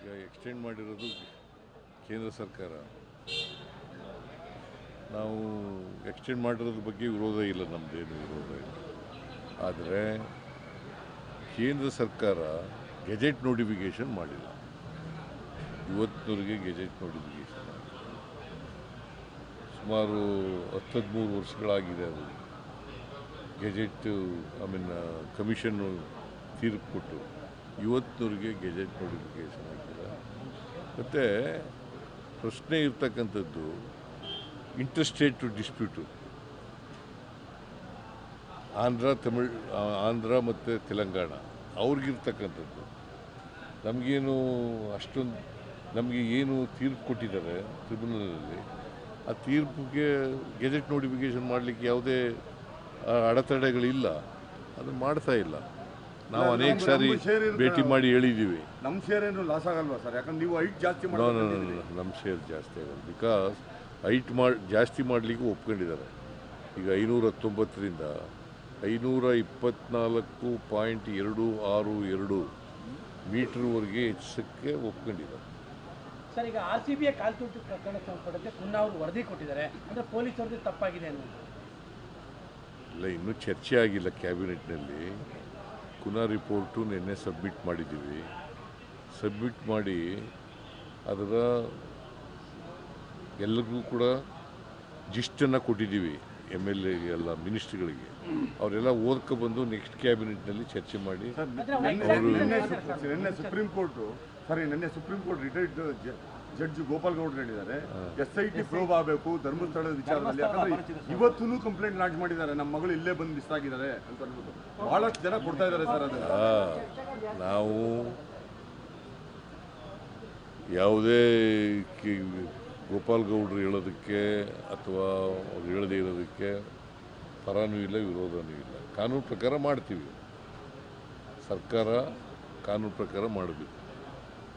ಈಗ ಎಕ್ಸ್ಟೆಂಡ್ ಮಾಡಿರೋದು ಕೇಂದ್ರ ಸರ್ಕಾರ. ನಾವು ಎಕ್ಸ್ಟೆಂಡ್ ಮಾಡಿರೋದ್ರ ಬಗ್ಗೆ ವಿರೋಧ ಇಲ್ಲ ನಮ್ಮದೇನು ವಿರೋಧ ಇಲ್ಲ. ಆದರೆ ಕೇಂದ್ರ ಸರ್ಕಾರ ಗೆಜೆಟ್ ನೋಟಿಫಿಕೇಷನ್ ಮಾಡಿಲ್ಲ. ಇವತ್ತಿನವರೆಗೆ ಗೆಜೆಟ್ ನೋಟಿಫಿಕೇಷನ್ ಸುಮಾರು ಹತ್ತು ಹದಿಮೂರು ವರ್ಷಗಳಾಗಿದೆ ಅದು. ಗೆಜೆಟ್, ಐ ಮೀನ್ ಕಮಿಷನ್ನು ತೀರ್ಪು ಕೊಟ್ಟು. ಇವತ್ತಿನವರೆಗೆ ಗೆಜೆಟ್ ನೋಟಿಫಿಕೇಷನ್ ಆಗಿಲ್ಲ ಮತ್ತು ಪ್ರಶ್ನೆ ಇರ್ತಕ್ಕಂಥದ್ದು ಇಂಟರ್ಸ್ಟೇಟ್ ಡಿಸ್ಪ್ಯೂಟು ಆಂಧ್ರ, ತಮಿಳ್ ಆಂಧ್ರ ಮತ್ತು ತೆಲಂಗಾಣ, ಅವ್ರಿಗಿರ್ತಕ್ಕಂಥದ್ದು. ನಮಗೇನು ಅಷ್ಟೊಂದು, ನಮಗೆ ಏನು ತೀರ್ಪು ಕೊಟ್ಟಿದ್ದಾರೆ ಟ್ರಿಬ್ಯುನಲಲ್ಲಿ ಆ ತೀರ್ಪಿಗೆ ಗೆಜೆಟ್ ನೋಟಿಫಿಕೇಷನ್ ಮಾಡಲಿಕ್ಕೆ ಯಾವುದೇ ಅಡೆತಡೆಗಳಿಲ್ಲ. ಅದು ಮಾಡ್ತಾ ಇಲ್ಲ. ನಾವು ಅನೇಕ ಸಾರಿ ಭೇಟಿ ಮಾಡಿ ಹೇಳಿದ್ದೀವಿ ನಮ್ಮ ಶೇರ್ ಏನು ಲಾಸ್ ಆಗಲ್ವಾ ಸರ್ ಯಾಕಂದ್ರೆ ನೀವು ಹೈಟ್ ಜಾಸ್ತಿ ನಮ್ಮ ಶೇರ್ ಜಾಸ್ತಿ ಆಗಲ್ಲ. ಬಿಕಾಸ್ ಹೈಟ್ ಮಾಡಿ ಜಾಸ್ತಿ ಮಾಡಲಿಕ್ಕೆ ಒಪ್ಕೊಂಡಿದ್ದಾರೆ. ಈಗ ಐನೂರ ಹತ್ತೊಂಬತ್ತರಿಂದ ಐನೂರ ಇಪ್ಪತ್ನಾಲ್ಕು ಪಾಯಿಂಟ್ ಎರಡು ಆರು ಎರಡು ಮೀಟ್ರ್ವರೆಗೆ ಹೆಚ್ಚಿಸಕ್ಕೆ ಒಪ್ಕೊಂಡಿದ್ದಾರೆ. ಸರ್ ಈಗ ಆರ್ ಸಿ ಬಿಯ ಕಾಲ್ತುಂಟು ಪ್ರಕರಣ ಸಂಬಂಧಪಟ್ಟಂತೆ ಪುನಃ ಅವರು ವರದಿ ಕೊಟ್ಟಿದ್ದಾರೆ. ಅಂದರೆ ಪೊಲೀಸ್ ವರದಿ ತಪ್ಪಾಗಿದೆ ಅನ್ನೋದು. ಇಲ್ಲ ಇನ್ನೂ ಚರ್ಚೆ ಆಗಿಲ್ಲ ಕ್ಯಾಬಿನೆಟ್ನಲ್ಲಿ ಕುನಾ ರಿಪೋರ್ಟು ನಿನ್ನೆ ಸಬ್ಮಿಟ್ ಮಾಡಿದ್ದೀವಿ. ಸಬ್ಮಿಟ್ ಮಾಡಿ ಅದರ ಎಲ್ಲರಿಗೂ ಕೂಡ ಜಿಸ್ಟನ್ನು ಕೊಟ್ಟಿದ್ದೀವಿ ಎಂ ಎಲ್ ಎ ಎಲ್ಲ ಮಿನಿಸ್ಟ್ರಿಗಳಿಗೆ. ಅವರೆಲ್ಲ ಓದ್ಕೊ ಬಂದು ನೆಕ್ಸ್ಟ್ ಕ್ಯಾಬಿನೆಟ್ನಲ್ಲಿ ಚರ್ಚೆ ಮಾಡಿ. ಸುಪ್ರೀಂ ಕೋರ್ಟು ಸರಿ ನಿನ್ನೆ supreme court retired judge Gopal ಗೌಡ್ರು ಹೇಳಿದ್ದಾರೆ. ಎಸ್ ಐ ಟಿ ಪ್ರೋಬ್ ಆಗಬೇಕು ಧರ್ಮಸ್ಥಳದ ವಿಚಾರದಲ್ಲಿ. ಯಾಕಂದ್ರೆ ಇವತ್ತೂ ಕಂಪ್ಲೇಂಟ್ ಲಾಂಚ್ ಮಾಡಿದ್ದಾರೆ. ನಮ್ಮ ಮಗಳು ಇಲ್ಲೇ ಬಂದು ಮಿಸ್ ಆಗಿದ್ದಾರೆ ಅಂತ ಅನ್ಬಿಟ್ಟು ಬಹಳಷ್ಟು ಜನ ಕೊಡ್ತಾ ಇದ್ದಾರೆ ಸರ್ ಅದನ್ನ. ನಾವು ಯಾವುದೇ ಗೋಪಾಲ್ ಗೌಡ್ರು ಹೇಳೋದಕ್ಕೆ ಅಥವಾ ಅವ್ರು ಹೇಳದೇ ಇರೋದಕ್ಕೆ ಪರನೂ ಇಲ್ಲ ವಿರೋಧನೂ ಇಲ್ಲ. ಕಾನೂನು ಪ್ರಕಾರ ಮಾಡ್ತೀವಿ. ಸರ್ಕಾರ ಕಾನೂನು ಪ್ರಕಾರ ಮಾಡಬೇಕು.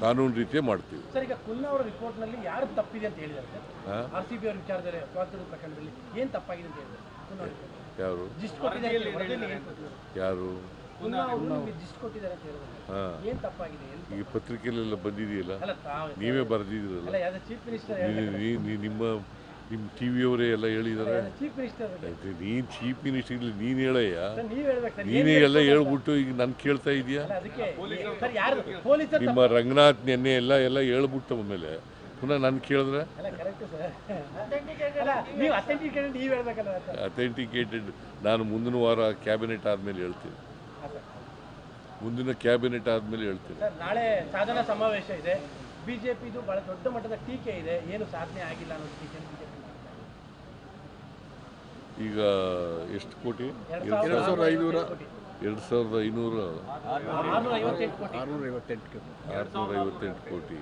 ಕಾನೂನು ರೀತಿಯೇ ಮಾಡ್ತೀವಿ. ಸರ್ ಈಗ ಕುನ್ನ ಅವರ ರಿಪೋರ್ಟ್ನಲ್ಲಿ ಯಾರು ತಪ್ಪಿದೆ ಅಂತ ಹೇಳಿದ್ದಾರೆ? ಸರ್? ಆರ್ ಸಿ ಬಿ ಅವರ ವಿಚಾರದಲ್ಲಿ ಕಾಲ್ತುಂಟು ಪ್ರಕರಣದಲ್ಲಿ ಏನ್ ತಪ್ಪಾಗಿದೆ ಅಂತ ಹೇಳಿದ್ದಾರೆ ಯಾರು? ಜಿಸ್ಟ್ ಕೊಟ್ಟಿದ್ದಾರೆ ಅಂತ ವರದಿಯಲ್ಲಿ ಏನ್ ಕೊಟ್ಟಿದ್ದಾರೆ? ಯಾರು? ಕುನ್ನ ಅವರು ನಿಮಗೆ ಜಿಸ್ಟ್ ಕೊಟ್ಟಿದ್ದಾರೆ ಅಂತ ಹೇಳಿದ್ದಾರೆ ಹಾಂ. ಏನ್ ತಪ್ಪಾಗಿದೆ? ಎಲ್ಲಿ- ಈ ಪತ್ರಿಕೆಯಲ್ಲೆಲ್ಲ ಬಂದಿದೆಯಲ್ಲ? ಅಲ್ಲ ತಾವು ನೀವೇ ಬರೆದಿದ್ದೀರಲ್ಲ? ಅಲ್ಲ ಯಾವ್ದು ಚೀಫ್ ಮಿನಿಸ್ಟರ್ ನಿಮ್ಮ ನಿಮ್ಮ ಟಿ ವಿಯವರೇ ಎಲ್ಲ ಹೇಳಿದ್ದಾರೆ ನೀನು ಚೀಫ್ ಮಿನಿಸ್ಟರ್ ನೀನು ಹೇಳಯ್ಯ. ನೀನೇ ಎಲ್ಲ ಹೇಳ್ಬಿಟ್ಟು ಈಗ ನಾನು ಕೇಳ್ತಾ ಇದೀಯಾ? ನಿಮ್ಮ ರಂಗನಾಥ್ ನೆನ್ನೆ ಎಲ್ಲ ಎಲ್ಲ ಹೇಳ್ಬಿಟ್ಟು ಆಮೇಲೆ ಪುನಃ ನಾನು ಕೇಳಿದ್ರೆ? ಅಥೆಂಟಿಕೇಟೆಡ್ ನಾನು ಮುಂದಿನ ವಾರ ಕ್ಯಾಬಿನೆಟ್ ಆದಮೇಲೆ ಹೇಳ್ತೀನಿ. ಮುಂದಿನ ಕ್ಯಾಬಿನೆಟ್ ಆದಮೇಲೆ ಹೇಳ್ತೀನಿ. ನಾಳೆ ಸಾಧನಾ ಸಮಾವೇಶ ಇದೆ. ಬಿಜೆಪಿದು ಬಹಳ ದೊಡ್ಡ ಮಟ್ಟದ ಟೀಕೆ ಇದೆ. ಏನು ಸಾಧನೆ ಆಗಿಲ್ಲ ಅನ್ನೋ ಟೀಕೆ. ಈಗ ಎಷ್ಟು ಕೋಟಿ? ಎರಡು ಸಾವಿರದ ಐನೂರ. ಎರಡು ಸಾವಿರದ ಐನೂರ. ಆರ್ನೂರ ಐವತ್ತೆಂಟು ಕೋಟಿ ಆರುನೂರ ಐವತ್ತೆಂಟು ಕೋಟಿ.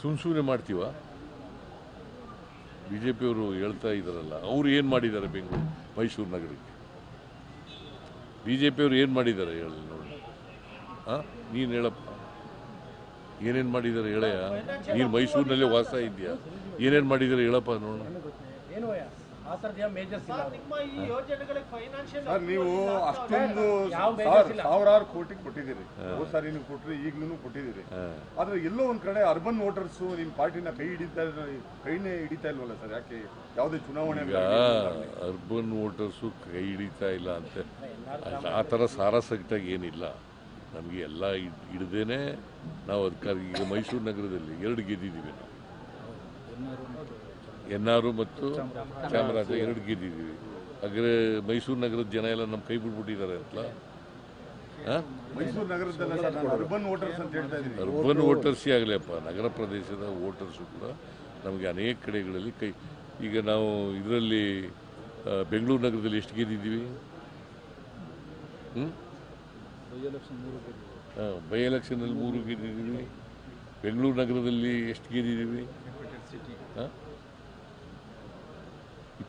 ಸುಮ್ ಸುಮ್ಮನೆ ಮಾಡ್ತೀವ? ಬಿ ಜೆ ಪಿಯವರು ಹೇಳ್ತಾ ಇದ್ದಾರಲ್ಲ ಅವ್ರು ಏನು ಮಾಡಿದ್ದಾರೆ ಬೆಂಗಳೂರು ಮೈಸೂರು ನಗರಕ್ಕೆ? ಬಿ ಜೆ ಪಿಯವರು ಏನು ಮಾಡಿದ್ದಾರೆ ಹೇಳಿ ನೋಡಿ. ಹಾಂ ನೀನು ಹೇಳಪ್ಪ ಏನೇನು ಮಾಡಿದ್ದಾರೆ ಹೇಳಯ್ಯ? ನೀನು ಮೈಸೂರಿನಲ್ಲೇ ವಾಸ ಇದೆಯಾ ಏನೇನು ಮಾಡಿದ್ದಾರೆ ಹೇಳಪ್ಪ ನೋಡೋಣ ಏನು ಆ ಥರದ್ದು ಯಾವ ಮೇಜರ್ಸ್ ಇಲ್ಲ ಸರ್ ನೀವು ಅಷ್ಟೊಂದು. ಸಾವಿರಾರು ಕೋಟಿ ಕೊಟ್ಟಿದ್ದೀರಿ. ಹೋದ್ ಸಾರಿ ನೀವು ಕೊಟ್ರಿ ಈಗ್ಲೂ ಕೊಟ್ಟಿದ್ದೀರಿ. ಆದ್ರೆ ಎಲ್ಲೋ ಒಂದ್ ಕಡೆ ಅರ್ಬನ್ ವೋಟರ್ಸ್ ನಿಮ್ ಪಾರ್ಟಿನ ಕೈ ಹಿಡಿತಾ ಕೈನೇ ಹಿಡಿತಾ ಇಲ್ವಲ್ಲ ಸರ್? ಯಾಕೆ ಯಾವುದೇ ಚುನಾವಣೆ ಅರ್ಬನ್ ವೋಟರ್ಸು ಕೈ ಹಿಡಿತಾ ಇಲ್ಲ ಅಂತ. ಆ ಥರ ಸಾರಾಸಗಟಾಗಿ ಏನಿಲ್ಲ. ನಮಗೆ ಎಲ್ಲ ಹಿಡ್ದೇನೆ ನಾವು ಅದಕ್ಕಾಗಿ ಈಗ ಮೈಸೂರು ನಗರದಲ್ಲಿ ಎರಡು ಗೆದ್ದಿದ್ದೀವಿ ನಾವು. ಎನ್ ಆರು ಮತ್ತು ಚಾಮರಾಜ ಎರಡು ಗೆದ್ದಿದ್ದೀವಿ. ಹಾಗೆ ಮೈಸೂರು ನಗರದ ಜನ ಎಲ್ಲ ನಮ್ಮ ಕೈ ಬಿಟ್ಬಿಟ್ಟಿದ್ದಾರೆ ಅಂತಲ್ಲ? ಅರ್ಬನ್ ವೋಟರ್ಸ್ ಅಂತ ಹೇಳ್ತಾ ಇದ್ದೀನಿ. ಅರ್ಬನ್ ವೋಟರ್ಸೇ ಆಗಲಿಯಪ್ಪ ನಗರ ಪ್ರದೇಶದ ವೋಟರ್ಸು ಕೂಡ ನಮಗೆ ಅನೇಕ ಕಡೆಗಳಲ್ಲಿ ಕೈ ಈಗ ನಾವು ಇದರಲ್ಲಿ ಬೆಂಗಳೂರು ನಗರದಲ್ಲಿ ಎಷ್ಟು ಗೆದ್ದಿದ್ದೀವಿ? ಬೈ ಎಲೆಕ್ಷನಲ್ಲಿ ಮೂರು ಗೆದ್ದಿದ್ದೀವಿ. ಬೆಂಗಳೂರು ನಗರದಲ್ಲಿ ಎಷ್ಟು ಗೆದ್ದಿದ್ದೀವಿ? ಹಾಂ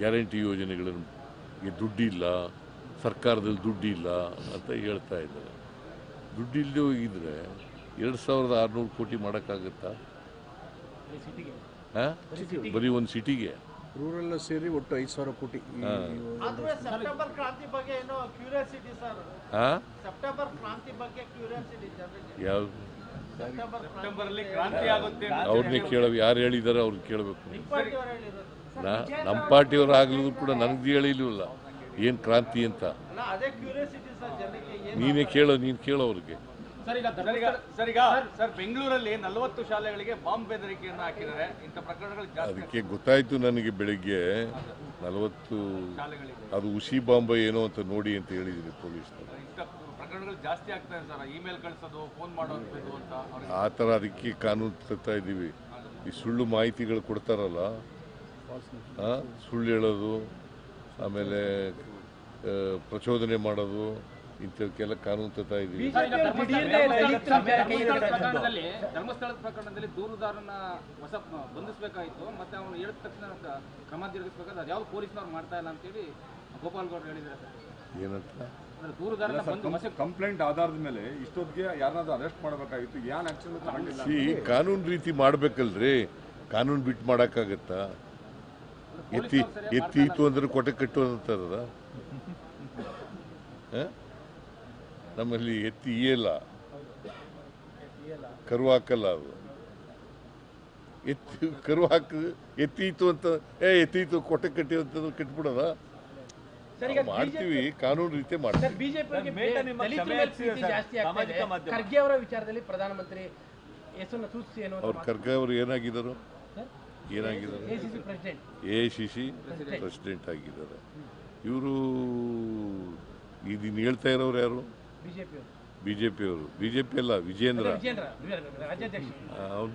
ಗ್ಯಾರಂಟಿ ಯೋಜನೆಗಳನ್ನು ದುಡ್ಡಿಲ್ಲ ಸರ್ಕಾರದಲ್ಲಿ ದುಡ್ಡಿಲ್ಲ ಅಂತ ಹೇಳ್ತಾ ಇದ್ದಾರೆ. ದುಡ್ಡಿಲ್ಲದೆ ಹೋಗಿದ್ರೆ ಎರಡು ಸಾವಿರದ ಆರುನೂರು ಕೋಟಿ ಮಾಡೋಕ್ಕಾಗತ್ತಾ? ಹಾಂ? ಬರೀ ಒಂದು ಸಿಟಿಗೆ. ರೂರಲ್ ಸೇರಿ ಒಟ್ಟು ಐದು ಸಾವಿರ ಕೋಟಿ ಯಾವ್ದು ಸೆಪ್ಟೆಂಬರ್ ಕ್ರಾಂತಿ ಬಗ್ಗೆ ಏನೋ ಕ್ಯೂರಿಯಾಸಿಟಿ ಸರ್. ಹಾಂ? ಸೆಪ್ಟೆಂಬರ್ ಕ್ರಾಂತಿ ಬಗ್ಗೆ ಕ್ಯೂರಿಯಾಸಿಟಿ ಜನರಿಗೆ ಯಾವ ಸೆಪ್ಟೆಂಬರ್ ಸೆಪ್ಟೆಂಬರ್ ಅಲ್ಲಿ ಕ್ರಾಂತಿ ಆಗುತ್ತೆ ಅವ್ರನ್ನೇ ಕೇಳ ಯಾರು ಹೇಳಿದಾರೆ ಅವ್ರಿಗೆ ಕೇಳಬೇಕು. ಪಾರ್ಟಿ ಅವರು ಹೇಳಿರೋದು. ನಾ ನಮ್ಮ ಪಾರ್ಟಿಯವರು ಆಗ್ಲಿದ್ರು ಕೂಡ ನನಗೆ ಹೇಳಿಲ್ಲ ಏನು ಕ್ರಾಂತಿ ಅಂತ. ಅಲ್ಲ ಅದೇ ಕ್ಯೂರಿಯಾಸಿಟಿ ಸರ್ ಜನಕ್ಕೆ ಏನು ನೀನೇ ಕೇಳೋ ನೀನು ಕೇಳೋ ಅವ್ರಿಗೆ. ಸರ್ ಈಗ ಸರ್ ಈಗ ಸರ್ ಬೆಂಗಳೂರಲ್ಲಿ ನಲವತ್ತು ಶಾಲೆಗಳಿಗೆ ಬಾಂಬ್ ಬೆದರಿಕೆಯನ್ನು ಹಾಕಿದ್ದಾರೆ. ಇಂಥ ಪ್ರಕರಣಗಳು ಜಾಸ್ತಿ ಅದಕ್ಕೆ ಗೊತ್ತಾಯ್ತು ನನಗೆ ಬೆಳಿಗ್ಗೆ ನಲವತ್ತು ಶಾಲೆಗಳಿಗೆ. ಅದು ಉಸಿ ಬಾಂಬ ಏನೋ ಅಂತ ನೋಡಿ ಅಂತ ಹೇಳಿದ್ದೀನಿ ಪೊಲೀಸ್ನವರು. ಪ್ರಕರಣಗಳು ಜಾಸ್ತಿ ಆಗ್ತಾ ಸರ್. ಇಮೇಲ್ ಕಳಿಸೋದು ಫೋನ್ ಮಾಡೋದು ಅಂತ ಆ ಥರ ಅದಕ್ಕೆ ಕಾನೂನು ತರ್ತಾ ಇದ್ದೀವಿ. ಈ ಸುಳ್ಳು ಮಾಹಿತಿಗಳು ಕೊಡ್ತಾರಲ್ಲ ಸುಳ್ಳು ಹೇಳೋದು ಆಮೇಲೆ ಪ್ರಚೋದನೆ ಮಾಡೋದು ಇಂಥವಕ್ಕೆಲ್ಲ ಕಾನೂನು ತರ್ತಾ ಇದ್ದೀವಿ. ಪ್ರಕರಣದಲ್ಲಿ ಧರ್ಮಸ್ಥಳದ ಪ್ರಕರಣದಲ್ಲಿ ದೂರುದಾರನ ಹೊಸ ಬಂಧಿಸಬೇಕಾಯಿತು ಮತ್ತೆ ಅವನು ಹೇಳಿದ ತಕ್ಷಣ ಕ್ರಮ ಜರುಗಿಸಬೇಕಾದ್ರೆ ಯಾವ ಪೊಲೀಸ್ನವ್ರು ಮಾಡ್ತಾ ಇಲ್ಲ ಅಂತೇಳಿ ಗೋಪಾಲ್ ಗೌಡ್ರು ಹೇಳಿದ್ದಾರೆ ಸರ್. ಏನಂತ? ಕಂಪ್ಲೇಂಟ್ ಆಧಾರದ ಮೇಲೆ ಇಷ್ಟೊತ್ತಿಗೆ ಯಾರನ್ನಾದ್ರೂ ಅರೆಸ್ಟ್ ಮಾಡಬೇಕಾಗಿತ್ತು. ಏನ್ ಆಕ್ಷನ್ ಈ ಕಾನೂನು ರೀತಿ ಮಾಡ್ಬೇಕಲ್ರಿ. ಕಾನೂನು ಬಿಟ್ಟು ಮಾಡೋಕ್ಕಾಗತ್ತಾ? ಎತ್ತಿ ಎತ್ತೀತು ಅಂದ್ರೆ ಕೊಟೆ ಕಟ್ಟು ಅಂತಾರದ ನಮ್ಮಲ್ಲಿ ಎತ್ತಿ ಇಯಲ್ಲ. ಕರು ಹಾಕಲ್ಲ ಅದು. ಎತ್ತಿ ಕರು ಹಾಕ ಎತ್ತೀತು ಅಂತ ಏ ಎತ್ತೀತು ಕೊಟ್ಟೆ ಕಟ್ಟಿ ಅಂತ ಕಟ್ಬಿಡದ? ಸರ್ ಈಗ ಮಾಡ್ತೀವಿ ಕಾನೂನು ರೀತಿ ಮಾಡ್ತೀವಿ. ಖರ್ಗೆ ಅವರ ವಿಚಾರದಲ್ಲಿ ಪ್ರಧಾನಮಂತ್ರಿ ಹೆಸರನ್ನು ಸೂಚಿಸಿ ಏನು ಅವ್ರ ಖರ್ಗೆ ಅವರು ಏನಾಗಿದ್ದಾರೆ? ಏನಾಗಿದ್ದಾರೆ? ಎ ಸಿ ಸಿ ಪ್ರೆಸಿಡೆಂಟ್ ಆಗಿದ್ದಾರೆ. ಇವರು ಇದನ್ನು ಹೇಳ್ತಾ ಇರೋರು ಯಾರು? ಬಿ ಜೆ ಪಿಯವರು ಬಿ ಜೆ ಪಿ ಅಲ್ಲ ವಿಜೇಂದ್ರ. ಅವ್ರು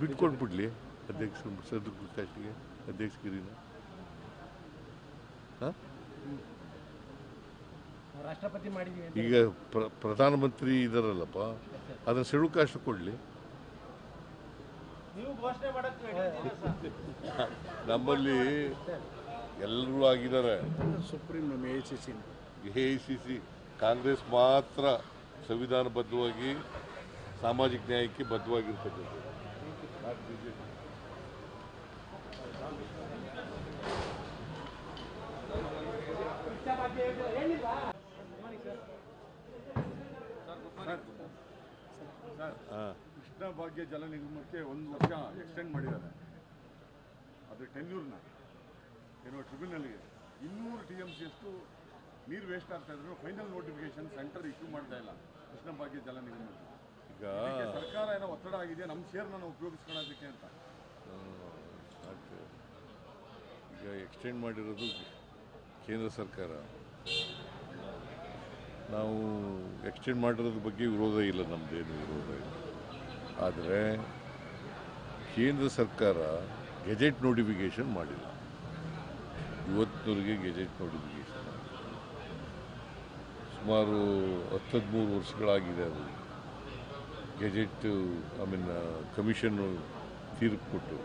ಬಿಟ್ಕೊಂಡು ಬಿಟ್ಕೊಟ್ಬಿಡ್ಲಿ ಅಧ್ಯಕ್ಷ ಕಾಸ್ಟಿಗೆ ಅಧ್ಯಕ್ಷಗಿರಿನ. ಹಾಂ? ರಾಷ್ಟ್ರಪತಿ ಮಾಡಿದೀವಿ ಈಗ ಪ್ರ ಪ್ರಧಾನಮಂತ್ರಿ ಇದಾರಲ್ಲಪ್ಪ ಅದನ್ನು ಸೆಳುಕಾಶ ಕೊಡಲಿ ನೀವು ಘೋಷಣೆ ಮಾಡಕ್ ready ಇದ್ದೀರಾ ಸರ್ ನಮ್ಮಲ್ಲಿ ಎಲ್ಲರೂ ಆಗಿದ್ದಾರೆ. ಸುಪ್ರೀಂ ನಮ್ಮ A C C A I C C Congress ಮಾತ್ರ ಸಂವಿಧಾನಬದ್ಧವಾಗಿ ಸಾಮಾಜಿಕ ನ್ಯಾಯಕ್ಕೆ ಬದ್ಧವಾಗಿರ್ತಕ್ಕಂಥದ್ದು. ಹಾ. ಕೃಷ್ಣ ಭಾಗ್ಯ ಜಲ ನಿಗಮಕ್ಕೆ ಒಂದು ವರ್ಷ ಎಕ್ಸ್ಟೆಂಡ್ ಮಾಡಿದ್ದಾರೆ. ಅದು ಟೆನ್ಯೂರ್ನ ಏನೋ ಟ್ರಿಬ್ಯುನಲ್ಗೆ ಇನ್ನೂರು ಟಿ ಎಂ ಸಿ ಅಷ್ಟು ನೀರು ವೇಸ್ಟ್ ಆಗ್ತಾ ಇದ್ರು. ಫೈನಲ್ ನೋಟಿಫಿಕೇಶನ್ ಸೆಂಟರ್ ಇಶ್ಯೂ ಮಾಡ್ತಾ ಇಲ್ಲ. ಕೃಷ್ಣ ಭಾಗ್ಯ ಜಲ ನಿಗಮಕ್ಕೆ ಈಗ ಸರ್ಕಾರ ಏನೋ ಒತ್ತಡ ಆಗಿದೆ. ನಮ್ಮ ಶೇರ್ನ ನಾವು ಉಪಯೋಗಿಸ್ಕೊಳ್ಳೋದಕ್ಕೆ ಅಂತ. ಈಗ ಎಕ್ಸ್ಟೆಂಡ್ ಮಾಡಿರೋದು ಕೇಂದ್ರ ಸರ್ಕಾರ. ನಾವು ಎಕ್ಸ್ಟೆಂಡ್ ಮಾಡಿರೋದ್ರ ಬಗ್ಗೆ ವಿರೋಧ ಇಲ್ಲ ನಮ್ಮದೇನು ವಿರೋಧ ಇಲ್ಲ. ಆದರೆ ಕೇಂದ್ರ ಸರ್ಕಾರ ಗೆಜೆಟ್ ನೋಟಿಫಿಕೇಷನ್ ಮಾಡಿಲ್ಲ. ಇವತ್ತಿನವರೆಗೆ ಗೆಜೆಟ್ ನೋಟಿಫಿಕೇಷನ್ ಸುಮಾರು ಹತ್ತದ್ಮೂರು ವರ್ಷಗಳಾಗಿದೆ ಅದು. ಗೆಜೆಟ್, ಐ ಮೀನ್ ಕಮಿಷನ್ನು ತೀರ್ಪು ಕೊಟ್ಟು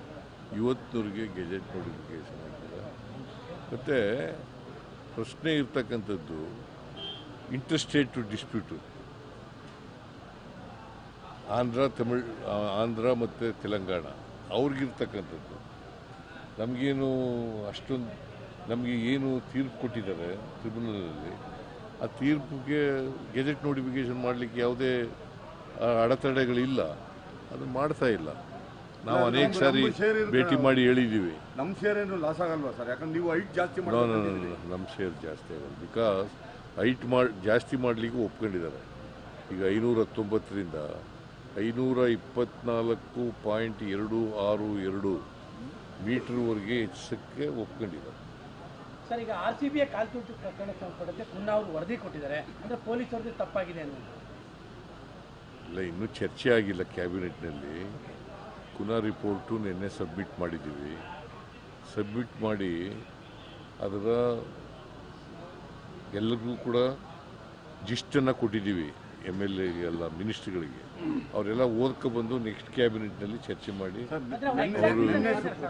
ಇವತ್ತಿನವರೆಗೆ ಗೆಜೆಟ್ ನೋಟಿಫಿಕೇಷನ್ ಆಗಿಲ್ಲ. ಮತ್ತು ಪ್ರಶ್ನೆ ಇರ್ತಕ್ಕಂಥದ್ದು ಇಂಟರ್ಸ್ಟೇಟ್ ಡಿಸ್ಪ್ಯೂಟು. ಆಂಧ್ರ ತಮಿಳ್ ಆಂಧ್ರ ಮತ್ತು ತೆಲಂಗಾಣ. ಅವ್ರಿಗಿರ್ತಕ್ಕಂಥದ್ದು. ನಮಗೇನು ಅಷ್ಟೊಂದು ನಮಗೆ ಏನು ತೀರ್ಪು ಕೊಟ್ಟಿದ್ದಾರೆ ಟ್ರಿಬ್ಯುನಲಲ್ಲಿ ಆ ತೀರ್ಪಿಗೆ ಗೆಜೆಟ್ ನೋಟಿಫಿಕೇಶನ್ ಮಾಡಲಿಕ್ಕೆ ಯಾವುದೇ ಅಡೆತಡೆಗಳಿಲ್ಲ. ಅದು ಮಾಡ್ತಾ ಇಲ್ಲ. ನಾವು ಅನೇಕ ಸಾರಿ ಭೇಟಿ ಮಾಡಿ ಹೇಳಿದ್ದೀವಿ. ನಮ್ಮ ಶೇರ್ ಏನು ಲಾಸ್ ಆಗಲ್ವಾ ಸರ್ ಯಾಕಂದ್ರೆ ನೀವು ಹೈಟ್ ಜಾಸ್ತಿ ನಮ್ಮ ಶೇರ್ ಜಾಸ್ತಿ ಆಗಲ್ಲ. ಬಿಕಾಸ್ ಹೈಟ್ ಮಾಡಿ ಜಾಸ್ತಿ ಮಾಡಲಿಕ್ಕೆ ಒಪ್ಕೊಂಡಿದ್ದಾರೆ. ಈಗ ಐನೂರ ಹತ್ತೊಂಬತ್ತರಿಂದ ಐನೂರ ಇಪ್ಪತ್ನಾಲ್ಕು ಪಾಯಿಂಟ್ ಎರಡು ಆರು ಎರಡು ಮೀಟರ್ವರೆಗೆ ಹೆಚ್ಚಿಸಕ್ಕೆ ಒಪ್ಕೊಂಡಿದ್ದಾರೆ. ಸರ್ ಈಗ ಆರ್ ಸಿ ಬಿಯ ಕಾಲ್ತುಂಟು ಪ್ರಕರಣಕ್ಕೆ ಸಂಬಂಧಪಟ್ಟಂತೆ ಪುನಃ ಅವರು ವರದಿ ಕೊಟ್ಟಿದ್ದಾರೆ. ಅಂದ್ರೆ ಪೊಲೀಸರದ್ದು ತಪ್ಪಾಗಿದೆ ಅನ್ನೋದು. ಇಲ್ಲ ಇನ್ನೂ ಚರ್ಚೆ ಆಗಿಲ್ಲ ಕ್ಯಾಬಿನೆಟ್ನಲ್ಲಿ. ಪುನಃ ರಿಪೋರ್ಟು ನಿನ್ನೆ ಸಬ್ಮಿಟ್ ಮಾಡಿದ್ದೀವಿ. ಸಬ್ಮಿಟ್ ಮಾಡಿ ಅದರ ಎಲ್ಲರಿಗೂ ಕೂಡ ಜಿಸ್ಟನ್ನು ಕೊಟ್ಟಿದ್ದೀವಿ. ಎಂ ಎಲ್ ಎಗೆಲ್ಲ ಮಿನಿಸ್ಟ್ರಿಗಳಿಗೆ ಅವರೆಲ್ಲ ಓದ್ಕೊ ಬಂದು ನೆಕ್ಸ್ಟ್ ಕ್ಯಾಬಿನೆಟ್ನಲ್ಲಿ ಚರ್ಚೆ ಮಾಡಿ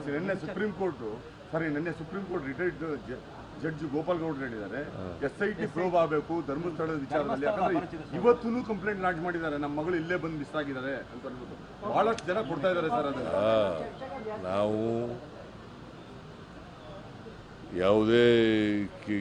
ನಿನ್ನೆ- ಸುಪ್ರೀಂ ಕೋರ್ಟ್ ಸರಿ ನಿನ್ನೆ supreme court retired judge Gopal ಗೌಡ್ರು ಹೇಳಿದ್ದಾರೆ ಎಸ್ ಐ ಟಿ ಪ್ರೋಬ್ ಆಗಬೇಕು ಧರ್ಮಸ್ಥಳದ ವಿಚಾರದಲ್ಲಿ. ಯಾಕಂದ್ರೆ ಇವತ್ತೂ ಕಂಪ್ಲೇಂಟ್ ಲಾಂಚ್ ಮಾಡಿದ್ದಾರೆ. ನಮ್ಮ ಮಗಳು ಇಲ್ಲೇ ಬಂದು ಮಿಸ್ ಆಗಿದ್ದಾರೆ ಅಂತ ಬಹಳಷ್ಟು ಜನ ಕೊಡ್ತಾ ಇದ್ದಾರೆ ಸರ್ ಅದು ನಾವು ಯಾವುದೇ ಕಿ-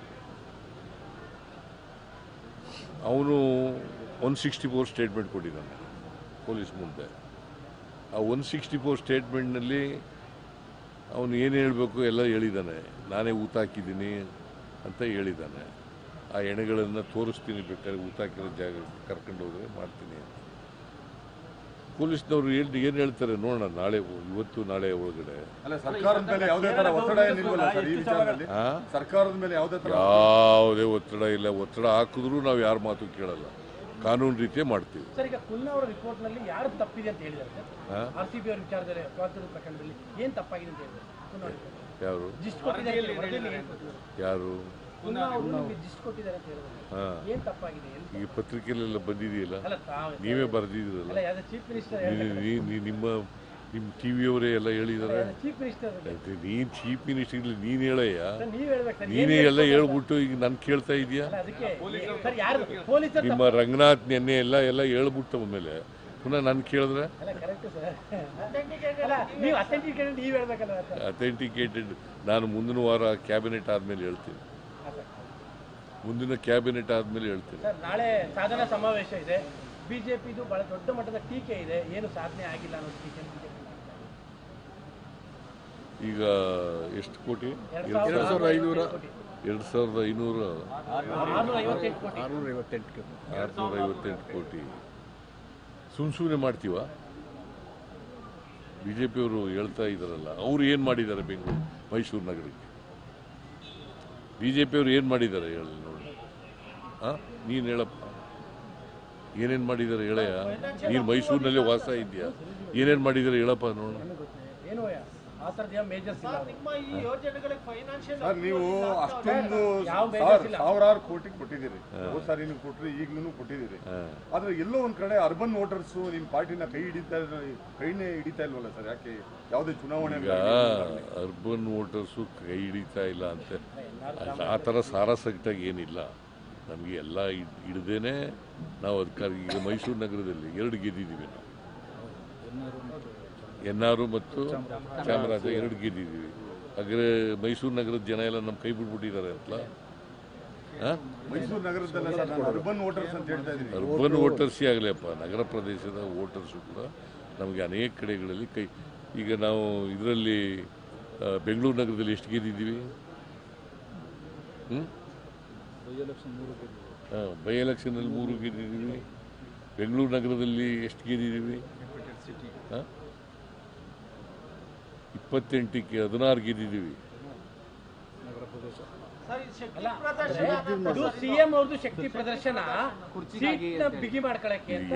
ಅವನು ಒನ್ ಸಿಕ್ಸ್ಟಿ ಫೋರ್ ಸ್ಟೇಟ್ಮೆಂಟ್ ಕೊಟ್ಟಿದ್ದಾನೆ, ಪೊಲೀಸ್ ಮುಂದೆ. ಆ ಒನ್ ಸಿಕ್ಸ್ಟಿ ಫೋರ್ ಸ್ಟೇಟ್ಮೆಂಟ್ನಲ್ಲಿ ಅವನು ಏನು ಹೇಳಬೇಕು ಎಲ್ಲ ಹೇಳಿದ್ದಾನೆ ನಾನೇ ಊತ ಹಾಕಿದ್ದೀನಿ ಅಂತ ಹೇಳಿದ್ದಾನೆ ಆ ಎಣೆಗಳನ್ನು ತೋರಿಸ್ತೀನಿ ಬೇಕಾದ್ರೆ ಊತ ಹಾಕಿರೋ ಜಾಗ ಕರ್ಕೊಂಡು ಹೋದರೆ ಮಾಡ್ತೀನಿ ಅಂತ. ಪೊಲೀಸ್ನವರು ಏನು ಏನು ಹೇಳ್ತಾರೆ ನೋಡೋಣ ನಾಳೆ ಇವತ್ತು ನಾಳೆ ಒಳಗಡೆ. ಸರ್ಕಾರದ ಮೇಲೆ ಯಾವುದೇ ತರ ಒತ್ತಡ ಏನಿಲ್ವಲ್ಲ ಸರ್ ಈ ವಿಚಾರದಲ್ಲಿ? ಸರ್ಕಾರದ ಮೇಲೆ ಯಾವುದೇ ತರ ಯಾವುದೇ ಒತ್ತಡ ಇಲ್ಲ ಒತ್ತಡ ಹಾಕಿದ್ರೂ ನಾವು ಯಾರ ಮಾತು ಕೇಳಲ್ಲ. ಕಾನೂನು ರೀತಿಯೇ ಮಾಡ್ತೀವಿ. ಸರ್ ಈಗ ಪುನಃ ರಿಪೋರ್ಟ್ನಲ್ಲಿ ಯಾರು ಯಾರು? ಹಾಂ ಈಗ ಪತ್ರಿಕೆಯಲ್ಲೆಲ್ಲ ಬಂದಿದೆಯಲ್ಲ? ನೀವೇ ಬರೆದಿದ್ದೀರಲ್ಲ? ನಿಮ್ಮ ನಿಮ್ಮ ಟಿ ವಿಯವರೇ ಎಲ್ಲ ಹೇಳಿದ್ದಾರೆ ಮಿನಿಸ್ಟರ್ ನೀನು ಚೀಫ್ ಮಿನಿಸ್ಟರ್ ನೀನು ಹೇಳಯ್ಯ. ನೀನೇ ಎಲ್ಲ ಹೇಳ್ಬಿಟ್ಟು ಈಗ ನಾನು ಕೇಳ್ತಾ ಇದೆಯಾ ಸರ್ ಯಾರು ಪೊಲೀಸರು ನಿಮ್ಮ ರಂಗನಾಥ್ ನೆನ್ನೆ ಎಲ್ಲ ಎಲ್ಲ ಹೇಳ್ಬಿಟ್ಟು ಒಮ್ಮೆಲೆ ಪುನಃ ನಾನು ಕೇಳಿದ್ರೆ? ಅಲ್ಲ ಕರೆಕ್ಟ್ ಸರ್. ಅಲ್ಲ ನೀವು ಅಥೆಂಟಿಕೇಟ್ ನೀವ್ ಹೇಳ್ಬೇಕಲ್ಲ ಸರ್ ಅಥೆಂಟಿಕೇಟೆಡ್ ನಾನು ಮುಂದಿನ ವಾರ ಕ್ಯಾಬಿನೆಟ್ ಆದಮೇಲೆ ಹೇಳ್ತೀನಿ. ಮುಂದಿನ ಕ್ಯಾಬಿನೆಟ್ ಆದಮೇಲೆ ಹೇಳ್ತೀನಿ. ಸರ್ ನಾಳೆ ಸಾಧನಾ ಸಮಾವೇಶ ಇದೆ. ಬಿಜೆಪಿದು ಬಹಳ ದೊಡ್ಡ ಮಟ್ಟದ ಟೀಕೆ ಇದೆ. ಏನು ಸಾಧನೆ ಆಗಿಲ್ಲ ಅನ್ನೋ ಟೀಕೆ ಬಿಜೆಪಿ ಈಗ ಎಷ್ಟು ಕೋಟಿ? ಎರಡ್ ಸಾವಿರದ ಐನೂರ ಎರಡು ಸಾವಿರದ ಐನೂರ ಆರ್ನೂರ ಐವತ್ತೆಂಟು ಐವತ್ತೆಂಟು ಕೋಟಿ. ಸುಮ್ ಸುಮ್ಮನೆ ಮಾಡ್ತೀವ ಬಿ ಜೆ ಪಿಯವರು ಹೇಳ್ತಾ ಇದ್ದಾರಲ್ಲ ಅವ್ರು ಏನು ಮಾಡಿದ್ದಾರೆ ಬೆಂಗಳೂರು ಮೈಸೂರು ನಗರಕ್ಕೆ? ಬಿ ಜೆ ಪಿಯವರು ಏನು ಮಾಡಿದ್ದಾರೆ ಹೇಳಿ ನೋಡಿ. ಹಾಂ ನೀನು ಹೇಳಪ್ಪ ಏನೇನು ಮಾಡಿದ್ದಾರೆ ಹೇಳಯ್ಯ? ನೀನು ಮೈಸೂರಿನಲ್ಲೇ ವಾಸ ಇದೆಯಾ ಏನೇನು ಮಾಡಿದ್ದಾರೆ ಹೇಳಪ್ಪ ನೋಡಿ. ಏನು ಆ ಥರದ ಮೇಜರ್ಸ್ ಇಲ್ಲ ಅವ್ರಿಗೆ. ನಿಮ್ಮ ಈ ಯೋಜನೆಗಳಿಗೆ ಫೈನಾನ್ಷಿಯಲ್ ಸರ್ ನೀವು ಅಷ್ಟೊಂದು. ಸಾವಿರಾರು ಕೋಟಿಗೆ ಕೊಟ್ಟಿದ್ದೀರಿ. ಹೋದ್ ಸಾರಿ ನೀವು ಕೊಟ್ಟರೆ ಈಗ್ಲೂ ಕೊಟ್ಟಿದ್ದೀರಿ. ಆದ್ರೆ ಎಲ್ಲೋ ಒಂದ್ ಕಡೆ ಅರ್ಬನ್ ವೋಟರ್ಸ್ ನಿಮ್ ಪಾರ್ಟಿನ ಕೈ ಹಿಡಿತಾ ಕೈನೇ ಹಿಡಿತಾ ಇಲ್ವಲ್ಲ ಸರ್? ಯಾಕೆ? ಯಾವುದೇ ಚುನಾವಣೆ ಅರ್ಬನ್ ವೋಟರ್ಸು ಕೈ ಹಿಡಿತಾ ಇಲ್ಲ ಅಂತ. ಆ ಥರ ಸಾರಾಸಗಟಾಗಿ ಏನಿಲ್ಲ. ನಮಗೆ ಎಲ್ಲ ಹಿಡ್ದೇ ನಾವು ಅದಕ್ಕಾಗಿ ಈಗ ಮೈಸೂರು ನಗರದಲ್ಲಿ ಎರಡು ಗೆದ್ದಿದ್ದೀವಿ ನಾವು. ಎನ್ ಆರು ಮತ್ತು ಚಾಮರಾಜ ಎರಡು ಗೆದ್ದಿದ್ದೀವಿ. ಹಾಗೆ ಮೈಸೂರು ನಗರದ ಜನ ಎಲ್ಲ ನಮ್ಮ ಕೈ ಬಿಟ್ಬಿಟ್ಟಿದ್ದಾರೆ ಅಂತಲ್ಲ? ಸರ್ ಅರ್ಬನ್ ವೋಟರ್ಸ್ ಆಗಲಿಯಪ್ಪ ನಗರ ಪ್ರದೇಶದ ವೋಟರ್ಸು ಕೂಡ ನಮಗೆ ಅನೇಕ ಕಡೆಗಳಲ್ಲಿ ಕೈ ಈಗ ನಾವು ಇದರಲ್ಲಿ ಬೆಂಗಳೂರು ನಗರದಲ್ಲಿ ಎಷ್ಟು ಗೆದ್ದಿದ್ದೀವಿ? ಬೈ ಎಲೆಕ್ಷನಲ್ಲಿ ಮೂರು ಗೆದ್ದಿದ್ದೀವಿ ಬೆಂಗಳೂರು ನಗರದಲ್ಲಿ ಎಷ್ಟು ಗೆದ್ದಿದ್ದೀವಿ ಇಪ್ಪತ್ತೆಂಟಕ್ಕೆ ಹದಿನಾರು ಗೆದ್ದಿದ್ದೀವಿ ಶಕ್ತಿ ಪ್ರದರ್ಶನ.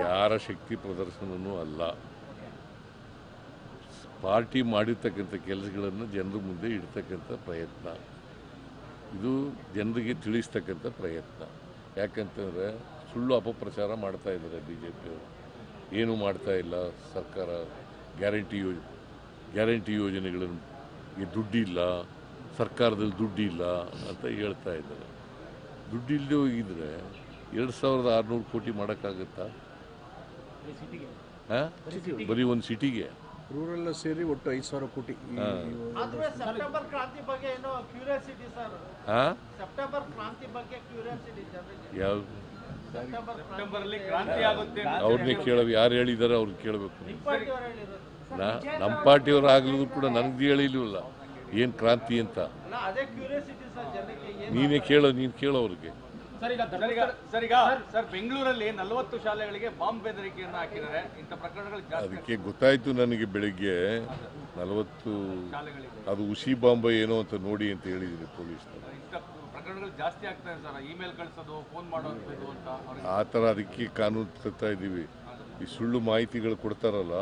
ಯಾರ ಶಕ್ತಿ ಪ್ರದರ್ಶನನೂ ಅಲ್ಲ. ಪಾರ್ಟಿ ಮಾಡಿರ್ತಕ್ಕಂಥ ಕೆಲಸಗಳನ್ನು ಜನರ ಮುಂದೆ ಇಡ್ತಕ್ಕಂಥ ಪ್ರಯತ್ನ. ಇದು ಜನರಿಗೆ ತಿಳಿಸ್ತಕ್ಕಂಥ ಪ್ರಯತ್ನ. ಯಾಕಂತಂದರೆ ಸುಳ್ಳು ಅಪಪ್ರಚಾರ ಮಾಡ್ತಾ ಇದ್ದಾರೆ ಬಿ ಜೆ ಪಿಯವರು ಏನೂ ಮಾಡ್ತಾ ಇಲ್ಲ. ಸರ್ಕಾರ ಗ್ಯಾರಂಟಿ ಯೋಜ ಗ್ಯಾರಂಟಿ ಯೋಜನೆಗಳನ್ನು ದುಡ್ಡಿಲ್ಲ ಸರ್ಕಾರದಲ್ಲಿ ದುಡ್ಡಿಲ್ಲ ಅಂತ ಹೇಳ್ತಾ ಇದ್ದಾರೆ. ದುಡ್ಡಿಲ್ಲದೆ ಹೋಗಿದ್ರೆ ಎರಡು ಸಾವಿರದ ಆರುನೂರು ಕೋಟಿ ಮಾಡೋಕ್ಕಾಗತ್ತಾ? ಹಾಂ? ಬರೀ ಒಂದು ಸಿಟಿಗೆ. ರೂರಲ್ ಸೇರಿ ಒಟ್ಟು ಐದು ಸಾವಿರ ಕೋಟಿ ಈ- ಆದ್ರೆ ಸೆಪ್ಟೆಂಬರ್ ಕ್ರಾಂತಿ ಬಗ್ಗೆ ಏನೋ ಕ್ಯೂರಿಯಾಸಿಟಿ ಸರ್ ಹಾಂ? ಸೆಪ್ಟೆಂಬರ್ ಕ್ರಾಂತಿ ಬಗ್ಗೆ ಕ್ಯೂರಿಯಾಸಿಟಿ ಜನರಿಗೆ. ಯಾವ ಸೆಪ್ಟೆಂಬರ್ ಸೆಪ್ಟೆಂಬರ್ ಅಲ್ಲಿ ಕ್ರಾಂತಿ ಆಗುತ್ತೆ ಅವ್ರನ್ನೇ ಕೇಳ ಯಾರು ಹೇಳಿದಾರೆ ಅವ್ರಿಗೆ ಕೇಳಬೇಕು. ಪಾರ್ಟಿ ಅವರು ಹೇಳಿರೋದು. ನಾ ನಮ್ಮ ಪಾರ್ಟಿಯವರು ಆಗ್ಲೂ ಕೂಡ ನನಗೆ ಹೇಳಿಲ್ವಲ್ಲ. ಏನು ಕ್ರಾಂತಿ ಅಂತ? ಅಲ್ಲ ಅದೇ ಕ್ಯೂರಿಯಾಸಿಟಿ ಸರ್ ಜನಕ್ಕೆ ಏನು ನೀನೇ ಕೇಳೋ ನೀನು ಕೇಳೋ ಅವ್ರಿಗೆ. ಸರ್ ಈಗ ಸರ್ ಈಗ ಸರ್ ಬೆಂಗಳೂರಲ್ಲಿ ನಲವತ್ತು ಶಾಲೆಗಳಿಗೆ ಬಾಂಬ್ ಬೆದರಿಕೆಯನ್ನು ಹಾಕಿದ್ದಾರೆ. ಇಂಥ ಪ್ರಕರಣಗಳು ಜಾಸ್ತಿ ಅದಕ್ಕೆ ಗೊತ್ತಾಯ್ತು ನನಗೆ ಬೆಳಿಗ್ಗೆ ನಲವತ್ತು ಶಾಲೆಗಳಿಗೆ. ಅದು ಉಸಿ ಬಾಂಬ ಏನೋ ಅಂತ ನೋಡಿ ಅಂತ ಹೇಳಿದ್ದೀನಿ ಪೊಲೀಸ್ ಪ್ರಕರಣಗಳು ಜಾಸ್ತಿ ಸರ್. ಇಮೇಲ್ ಕಳಿಸೋದು ಫೋನ್ ಮಾಡೋದು ಅಂತ ಆ ಥರ ಅದಕ್ಕೆ ಕಾನೂನು ತರ್ತಾ ಇದ್ದೀವಿ. ಈ ಸುಳ್ಳು ಮಾಹಿತಿಗಳು ಕೊಡ್ತಾರಲ್ಲ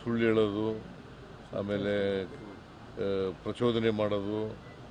ಸುಳ್ಳು ಹೇಳೋದು ಆಮೇಲೆ ಪ್ರಚೋದನೆ ಮಾಡೋದು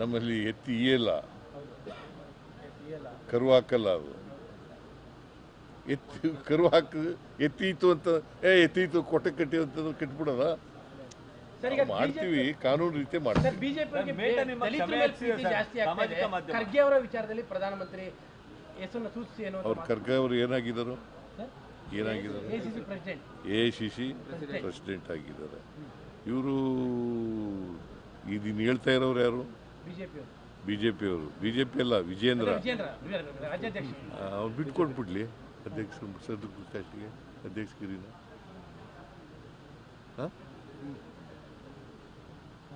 ನಮ್ಮಲ್ಲಿ ಎತ್ತಿ ಇಯಲ್ಲ. ಕರು ಹಾಕಲ್ಲ ಅದು. ಎತ್ತಿ ಕರು ಹಾಕ ಎತ್ತೀತು ಅಂತ ಏ ಎತ್ತೀತು ಕೊಟ್ಟೆ ಕಟ್ಟಿ ಅಂತ ಕಟ್ಬಿಡೋದ? ಸರ್ ಈಗ ಮಾಡ್ತೀವಿ ಕಾನೂನು ರೀತಿ ಸರ್ ಮಾಡ್ತೀವಿ. ಖರ್ಗೆ ಅವರ ವಿಚಾರದಲ್ಲಿ ಪ್ರಧಾನಮಂತ್ರಿ ಹೆಸರನ್ನು ಸೂಚಿಸಿ ಏನೋ ಅವ್ರು ಖರ್ಗೆ ಅವರು ಏನಾಗಿದ್ದಾರೆ? ಏನಾಗಿದ್ದಾರೆ? President. A C C president ಆಗಿದ್ದಾರೆ. ಇವರು ಇದನ್ನ ಹೇಳ್ತಾ ಇರೋರು ಯಾರು? ಬಿ ಜೆ ಪಿಯವರು ಬಿ ಜೆ ಪಿ ಅಲ್ಲ ವಿಜೇಂದ್ರ. ಅವ್ರು ಬಿಟ್ಕೊಂಡು ಬಿಡ್ಲಿ. ಬಿಟ್ಕೊಟ್ಬಿಡ್ಲಿ ಅಧ್ಯಕ್ಷ ಕಾಸ್ಟಿಗೆ ಅಧ್ಯಕ್ಷಗಿರಿನ ಹಾಂ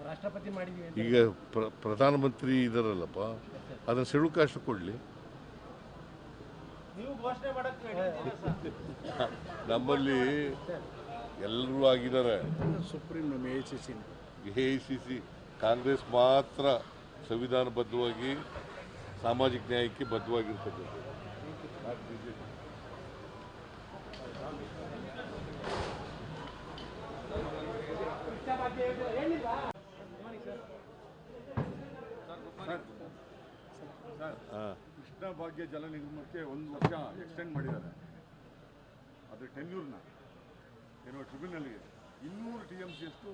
ರಾಷ್ಟ್ರಪತಿ ಮಾಡಿದೀವಿ ಈಗ ಪ್ರ ಪ್ರಧಾನಮಂತ್ರಿ ಇದಾರಲ್ಲಪ್ಪ ಅದನ್ನು ಸೆಳುಕಾಶ ಕೊಡಲಿ. ನೀವು ಘೋಷಣೆ ಮಾಡಕ್ ready ಇದ್ದೀರಾ ನಮ್ಮಲ್ಲಿ ಎಲ್ಲರೂ ಆಗಿದ್ದಾರೆ. ಸುಪ್ರೀಂ ನಮ್ಮ A C C A I C C Congress ಮಾತ್ರ. ಸಂವಿಧಾನಬದ್ಧವಾಗಿ, ಸಾಮಾಜಿಕ ನ್ಯಾಯಕ್ಕೆ ಬದ್ಧವಾಗಿರ್ತಕ್ಕಂಥದ್ದು. ಕೃಷ್ಣ ಭಾಗ್ಯ ಜಲ ನಿಗಮಕ್ಕೆ ಒಂದು ವರ್ಷ ಎಕ್ಸ್ಟೆಂಡ್ ಮಾಡಿದ್ದಾರೆ. ಅದು ಟೆನ್ಯೂರ್ನ ಏನೋ ಟ್ರಿಬ್ಯುನಲ್ಗೆ ಇನ್ನೂರು ಟಿ ಎಂ ಸಿ ಅಷ್ಟು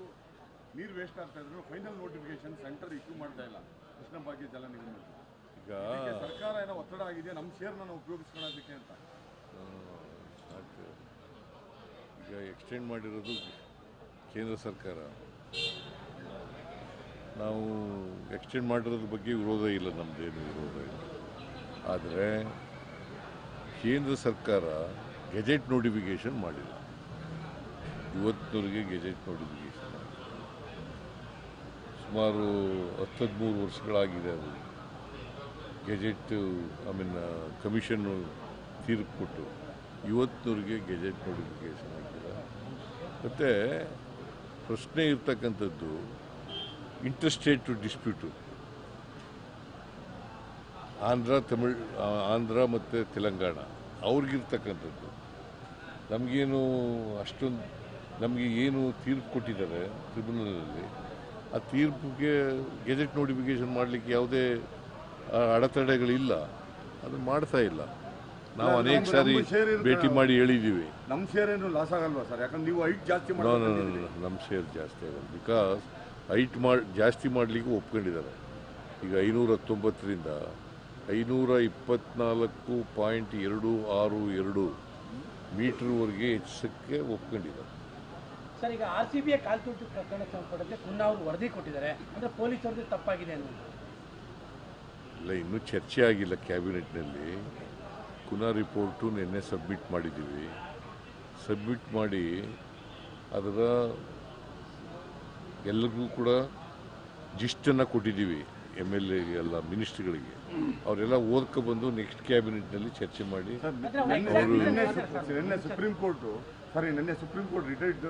ನೀರು ವೇಸ್ಟ್ ಆಗ್ತಾ ಇದ್ರು ಫೈನಲ್ ನೋಟಿಫಿಕೇಶನ್ ಸೆಂಟರ್ ಇಶ್ಯೂ ಮಾಡ್ತಾ ಇಲ್ಲ. ಕೃಷ್ಣ ಭಾಗ್ಯ ಜಲ ನಿಗಮ. ಈಗ ಸರ್ಕಾರ ಏನೋ ಒತ್ತಡ ಆಗಿದೆ ನಮ್ಮ ಶೇರ್ನ ನಾವು ಉಪಯೋಗಿಸ್ಕೊಳ್ಳೋದಕ್ಕೆ ಅಂತ. ಈಗ ಎಕ್ಸ್ಟೆಂಡ್ ಮಾಡಿರೋದು ಕೇಂದ್ರ ಸರ್ಕಾರ. ನಾವು ಎಕ್ಸ್ಟೆಂಡ್ ಮಾಡಿರೋದ್ರ ಬಗ್ಗೆ ವಿರೋಧ ಇಲ್ಲ ನಮ್ಮದೇನು ವಿರೋಧ ಇಲ್ಲ. ಆದರೆ ಕೇಂದ್ರ ಸರ್ಕಾರ ಗೆಜೆಟ್ ನೋಟಿಫಿಕೇಶನ್ ಮಾಡಿಲ್ಲ ಇವತ್ತಿನವರೆಗೆ ಗೆಜೆಟ್ ನೋಟಿಫಿಕೇಶನ್ ಸುಮಾರು ಹತ್ತದ್ಮೂರು ವರ್ಷಗಳಾಗಿದೆ ಅದು. ಗೆಜೆಟ್ ಐ ಮೀನ್ ಕಮಿಷನ್ನು ತೀರ್ಪು ಕೊಟ್ಟು. ಇವತ್ತಿನವ್ರಿಗೆ ಗೆಜೆಟ್ ನೋಟಿಫಿಕೇಶನ್ ಆಗಿಲ್ಲ ಮತ್ತು ಪ್ರಶ್ನೆ ಇರ್ತಕ್ಕಂಥದ್ದು ಇಂಟರ್ಸ್ಟೇಟ್ ಡಿಸ್ಪ್ಯೂಟು ಆಂಧ್ರ, ತಮಿಳ್ ಆಂಧ್ರ ಮತ್ತು ತೆಲಂಗಾಣ, ಅವ್ರಿಗಿರ್ತಕ್ಕಂಥದ್ದು. ನಮಗೇನು ಅಷ್ಟೊಂದು, ನಮಗೆ ಏನು ತೀರ್ಪು ಕೊಟ್ಟಿದ್ದಾರೆ ಟ್ರಿಬ್ಯುನಲಲ್ಲಿ ಆ ತೀರ್ಪಿಗೆ ಗೆಜೆಟ್ ನೋಟಿಫಿಕೇಶನ್ ಮಾಡಲಿಕ್ಕೆ ಯಾವುದೇ ಅಡೆತಡೆಗಳಿಲ್ಲ. ಅದು ಮಾಡ್ತಾ ಇಲ್ಲ. ನಾವು ಅನೇಕ ಸಾರಿ ಭೇಟಿ ಮಾಡಿ ಹೇಳಿದ್ದೀವಿ. ನಮ್ಮ ಶೇರ್ ಏನು ಲಾಸ್ ಆಗಲ್ವಾ ಸರ್ ಯಾಕಂದ್ರೆ ನೀವು ಹೈಟ್ ಜಾಸ್ತಿ ನಮ್ಮ ಶೇರ್ ಜಾಸ್ತಿ ಆಗಲ್ಲ. ಬಿಕಾಸ್ ಹೈಟ್ ಮಾಡಿ ಜಾಸ್ತಿ ಮಾಡಲಿಕ್ಕೆ ಒಪ್ಕೊಂಡಿದ್ದಾರೆ. ಈಗ ಐನೂರ ಹತ್ತೊಂಬತ್ತರಿಂದ ಐನೂರ ಇಪ್ಪತ್ನಾಲ್ಕು ಪಾಯಿಂಟ್ ಎರಡು ಆರು ಎರಡು ಮೀಟರ್ವರೆಗೆ ಹೆಚ್ಚಿಸಕ್ಕೆ ಒಪ್ಕೊಂಡಿದ್ದಾರೆ. ಸರ್, ಈಗ ಆರ್ ಸಿ ಬಿಯ ಕಾಲ್ತುಟ್ಟು ಪ್ರಕರಣ ಸಂಬಂಧಪಟ್ಟಂತೆ ಪುನಃ ಅವರು ವರದಿ ಕೊಟ್ಟಿದ್ದಾರೆ. ಅಂದ್ರೆ ಪೊಲೀಸರದ್ದು ತಪ್ಪಾಗಿದೆ ಇಲ್ಲ, ಇನ್ನೂ ಚರ್ಚೆ ಆಗಿಲ್ಲ ಕ್ಯಾಬಿನೆಟ್ನಲ್ಲಿ. ಕುನಾ ರಿಪೋರ್ಟು ನಿನ್ನೆ ಸಬ್ಮಿಟ್ ಮಾಡಿದ್ದೀವಿ. ಸಬ್ಮಿಟ್ ಮಾಡಿ ಅದರ ಎಲ್ಲರಿಗೂ ಕೂಡ ಜಿಸ್ಟನ್ನು ಕೊಟ್ಟಿದ್ದೀವಿ. ಎಂ ಎಲ್ ಎ ಎಲ್ಲ ಮಿನಿಸ್ಟ್ರುಗಳಿಗೆ. ಅವರೆಲ್ಲ ಓದ್ಕೊ ಬಂದು ನೆಕ್ಸ್ಟ್ ಕ್ಯಾಬಿನೆಟ್ನಲ್ಲಿ ಚರ್ಚೆ ಮಾಡಿ. ಸರ್, ನಿನ್ನೆ ಸುಪ್ರೀಂ ಕೋರ್ಟ್ ಸರಿ. ನಿನ್ನೆ supreme court retired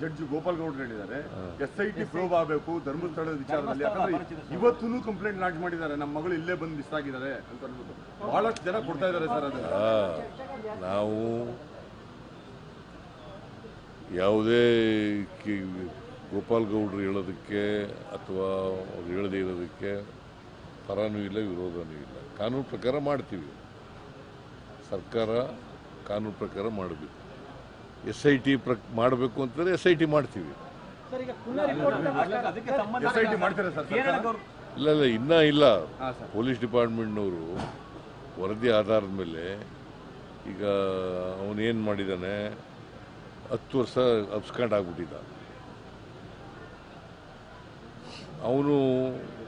judge Gopal ಗೌಡ್ರು ಹೇಳಿದ್ದಾರೆ ಎಸ್ ಐ ಟಿ ಪ್ರೋಬ್ ಆಗಬೇಕು ಧರ್ಮಸ್ಥಳದ ವಿಚಾರದಲ್ಲಿ. ಯಾಕಂದ್ರೆ ಇವತ್ತೂ ಕಂಪ್ಲೇಂಟ್ ಲಾಂಚ್ ಮಾಡಿದ್ದಾರೆ. ನಮ್ಮ ಮಗಳು ಇಲ್ಲೇ ಬಂದು ಮಿಸ್ ಆಗಿದ್ದಾರೆ ಅಂತ ಬಹಳಷ್ಟು ಜನ ಕೊಡ್ತಾ ಇದ್ದಾರೆ ಸರ್ ಅದನ್ನ. ನಾವು ಯಾವುದೇ ಕಿ- ಗೋಪಾಲ್ ಗೌಡ್ರು ಹೇಳೋದಕ್ಕೆ ಅಥವಾ ಅವ್ರು ಹೇಳದೇ ಇರೋದಕ್ಕೆ ಪರನೂ ಇಲ್ಲ ವಿರೋಧನೂ ಇಲ್ಲ. ಕಾನೂನು ಪ್ರಕಾರ ಮಾಡ್ತೀವಿ. ಸರ್ಕಾರ ಕಾನೂನು ಪ್ರಕಾರ ಮಾಡಬೇಕು. ಎಸ್ ಐ ಟಿ ಪ್ರ ಮಾಡಬೇಕು ಅಂತಂದರೆ ಎಸ್ ಐ ಟಿ ಮಾಡ್ತೀವಿ. ಸರ್ ಈಗ ಕುನ್ನ ರಿಪೋರ್ಟ್ ಎಸ್ ಐ ಟಿ ಮಾಡ್ತಾರೆ ಸರ್ ಇಲ್ಲ ಇಲ್ಲ ಇನ್ನೂ ಇಲ್ಲ. ಹಾ, ಸರ್. ಪೊಲೀಸ್ ಡಿಪಾರ್ಟ್ಮೆಂಟ್ನವರು ವರದಿ ಆಧಾರದ ಮೇಲೆ ಈಗ ಅವನೇನು ಮಾಡಿದ್ದಾನೆ ಹತ್ತು ವರ್ಷ ಅಬ್ಸ್ಕಾಂಡ್ ಆಗ್ಬಿಟ್ಟಿದ್ದ ಅವನು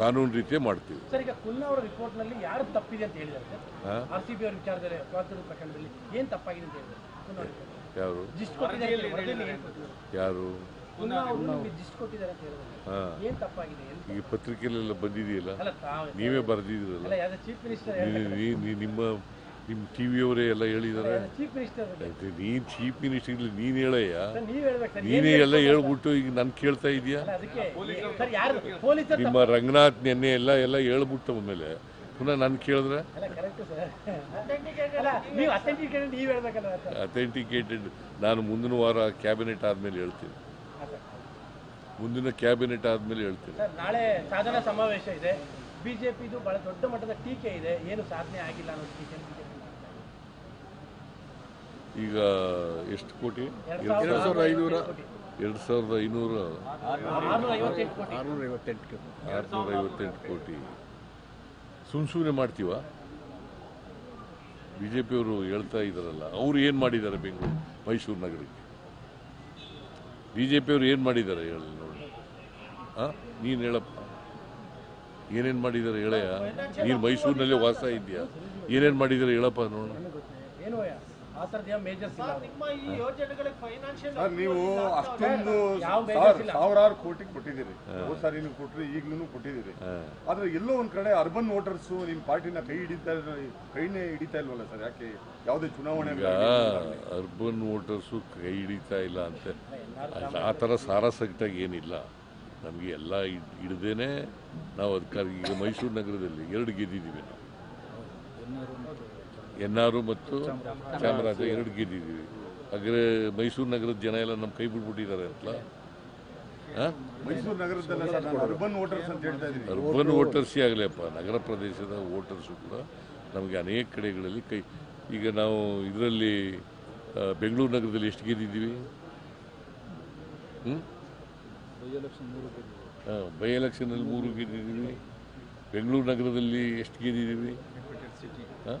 ಕಾನೂನು ರೀತಿಯೇ ಮಾಡ್ತೀವಿ. ಸರ್ ಈಗ ಕುನ್ನ ಅವರ ರಿಪೋರ್ಟ್ನಲ್ಲಿ ಯಾರು ತಪ್ಪಿದೆ ಅಂತ ಹೇಳಿದ್ದಾರೆ ಸರ್? ಆರ್ ಸಿ ಬಿ ಅವರ ವಿಚಾರದಲ್ಲಿ ಸ್ವಾತಂತ್ರ್ಯ ಪ್ರಕರಣದಲ್ಲಿ ಏನ್ ತಪ್ಪಾಗಿದೆ ಅಂತ ಹೇಳಿದ್ದಾರೆ ಯಾರು? ಜಿಸ್ಟ್ ಕೊಟ್ಟಿದ್ದಾರೆ ಅಂತ ವರದಿಯಲ್ಲಿ ಏನ್ ಕೊಟ್ಟಿದ್ದಾರೆ? ಯಾರು? ಕುನ್ನ ಅವರು ನಿಮಗೆ ಜಿಸ್ಟ್ ಕೊಟ್ಟಿದ್ದಾರೆ ಅಂತ ಹೇಳಿದ್ದಾರೆ. ಹಾಂ. ಏನ್ ತಪ್ಪಾಗಿದೆ? ಅಂತ ಈಗ ಪತ್ರಿಕೆಯಲ್ಲೆಲ್ಲ ಬಂದಿದೆಯಲ್ಲ? ಅಲ್ಲ ತಾವು. ನೀವೇ ಬರೆದಿದ್ದೀರಲ್ಲ? ಅಲ್ಲ ಚೀಫ್ ಮಿನಿಸ್ಟರ್ ನಿಮ್ಮ ನಿಮ್ಮ ಟಿವಿಯವರೇ ಎಲ್ಲ ಹೇಳಿದ್ದಾರೆ ಚೀಫ್ ಮಿನಿಸ್ಟರ್ ಇರ್ಲಿ ನೀನು ಚೀಫ್ ಮಿನಿಸ್ಟರ್ ನೀನು ಹೇಳಯ್ಯ. ನೀನೇ ಎಲ್ಲ ಹೇಳ್ಬಿಟ್ಟು ಈಗ ನಾನು ಕೇಳ್ತಾ ಇದೀಯಾ? ನಿಮ್ಮ ರಂಗನಾಥ್ ನೆನ್ನೆ ಎಲ್ಲ ಎಲ್ಲ ಹೇಳ್ಬಿಟ್ಟು ಮೇಲೆ ಪುನಃ ನಾನು ಕೇಳಿದ್ರೆ? ಅಥೆಂಟಿಕೇಟೆಡ್ ನಾನು ಮುಂದಿನ ವಾರ ಕ್ಯಾಬಿನೆಟ್ ಆದಮೇಲೆ ಹೇಳ್ತೀನಿ. ಮುಂದಿನ ಕ್ಯಾಬಿನೆಟ್ ಆದಮೇಲೆ ಹೇಳ್ತೀನಿ. ನಾಳೆ ಸಾಧನಾ ಸಮಾವೇಶ ಇದೆ. ಬಿಜೆಪಿದು ಬಹಳ ದೊಡ್ಡ ಮಟ್ಟದ ಟೀಕೆ ಇದೆ. ಏನು ಸಾಧನೆ ಆಗಿಲ್ಲ ಅನ್ನೋ ಟೀಕೆ ಬಿಜೆಪಿ ಈಗ ಎಷ್ಟು ಕೋಟಿ? ಎರಡ್ ಎರಡು ಸಾವಿರದ ಐನೂರ ಎರಡು ಸಾವಿರದ ಐನೂರ ಆರ್ನೂರ ಐವತ್ತೆಂಟು ಕೋಟಿ. ಆರುನೂರ ಐವತ್ತೆಂಟು ಆರುನೂರ ಐವತ್ತೆಂಟು ಕೋಟಿ. ಸುಮ್ ಸುಮ್ಮನೆ ಮಾಡ್ತೀವ? ಬಿ ಜೆ ಪಿಯವರು ಹೇಳ್ತಾ ಇದ್ದಾರಲ್ಲ ಅವ್ರು ಏನು ಮಾಡಿದ್ದಾರೆ ಬೆಂಗಳೂರು ಮೈಸೂರು ನಗರಕ್ಕೆ? ಬಿ ಜೆ ಪಿಯವರು ಏನು ಮಾಡಿದ್ದಾರೆ ಹೇಳಿ ನೋಡಿ. ಹಾಂ ನೀನು ಹೇಳಪ್ಪ. ಏನೇನು ಮಾಡಿದ್ದಾರೆ ಹೇಳಯ್ಯ? ನೀನು ಮೈಸೂರಿನಲ್ಲೇ ವಾಸ ಇದೆಯಾ ಏನೇನು ಮಾಡಿದ್ದಾರೆ ಹೇಳಪ್ಪ ನೋಡೋಣ ಏನು ಆ ಥರದ ಮೇಜರ್ಸ್ ಇಲ್ಲ ನಿಮ್ಮ ಈ ಯೋಜನೆಗಳಿಗೆ ಫೈನಾನ್ಷಿಯಲ್ ಸರ್ ನೀವು ಅಷ್ಟೊಂದು. ಸಾವಿರಾರು ಕೋಟಿ ಕೊಟ್ಟಿದ್ದೀರಿ. ಹೋದ್ ಸಾರಿ ನೀವು ಕೊಟ್ಟರೆ ಈಗ್ಲೂ ಕೊಟ್ಟಿದ್ದೀರಿ. ಹಾಂ. ಆದ್ರೆ ಎಲ್ಲೋ ಒಂದ್ ಕಡೆ ಅರ್ಬನ್ ವೋಟರ್ಸ್ ನಿಮ್ ಪಾರ್ಟಿನ ಕೈ ಹಿಡಿತಾ ಕೈನೇ ಹಿಡಿತಾ ಇಲ್ವಲ್ಲ ಸರ್? ಯಾಕೆ ಯಾವುದೇ ಚುನಾವಣೆ ಅರ್ಬನ್ ವೋಟರ್ಸು ಕೈ ಹಿಡಿತಾ ಇಲ್ಲ ಅಂತ. ಆ ಥರ ಸಾರಾಸಗಟಾಗಿ ಏನಿಲ್ಲ. ನಮಗೆ ಎಲ್ಲ ಹಿಡ್ದೇನೆ ನಾವು ಅದಕ್ಕಾಗಿ ಈಗ ಮೈಸೂರು ನಗರದಲ್ಲಿ ಎರಡು ಗೆದ್ದಿದ್ದೀವಿ ನಾವು. ಎನ್ ಆರು ಮತ್ತು ಚಾಮರಾಜ ಎರಡು ಗೆದ್ದಿದ್ದೀವಿ. ಅಗ್ರ ಮೈಸೂರು ನಗರದ ಜನ ಎಲ್ಲ ನಮ್ಮ ಕೈ ಬಿಟ್ಬಿಟ್ಟಿದ್ದಾರೆ ಅಂತಲ್ಲ? ಹಾಂ? ಅರ್ಬನ್ ವೋಟರ್ಸ್ ಅಂತ ಹೇಳ್ತಾ ಇದ್ದೀನಿ. ಅರ್ಬನ್ ವೋಟರ್ಸೇ ಆಗಲಿಪ್ಪ ನಗರ ಪ್ರದೇಶದ ವೋಟರ್ಸು ಕೂಡ ನಮಗೆ ಅನೇಕ ಕಡೆಗಳಲ್ಲಿ ಕೈ ಈಗ ನಾವು ಇದರಲ್ಲಿ ಬೆಂಗಳೂರು ನಗರದಲ್ಲಿ ಎಷ್ಟು ಗೆದ್ದಿದ್ದೀವಿ? ಹ್ಞೂ ಬೈ ಎಲೆಕ್ಷನಲ್ಲಿ ಮೂರು ಗೆದ್ದಿದ್ದೀವಿ. ಬೆಂಗಳೂರು ನಗರದಲ್ಲಿ ಎಷ್ಟು ಗೆದ್ದಿದ್ದೀವಿ? ಹಾಂ?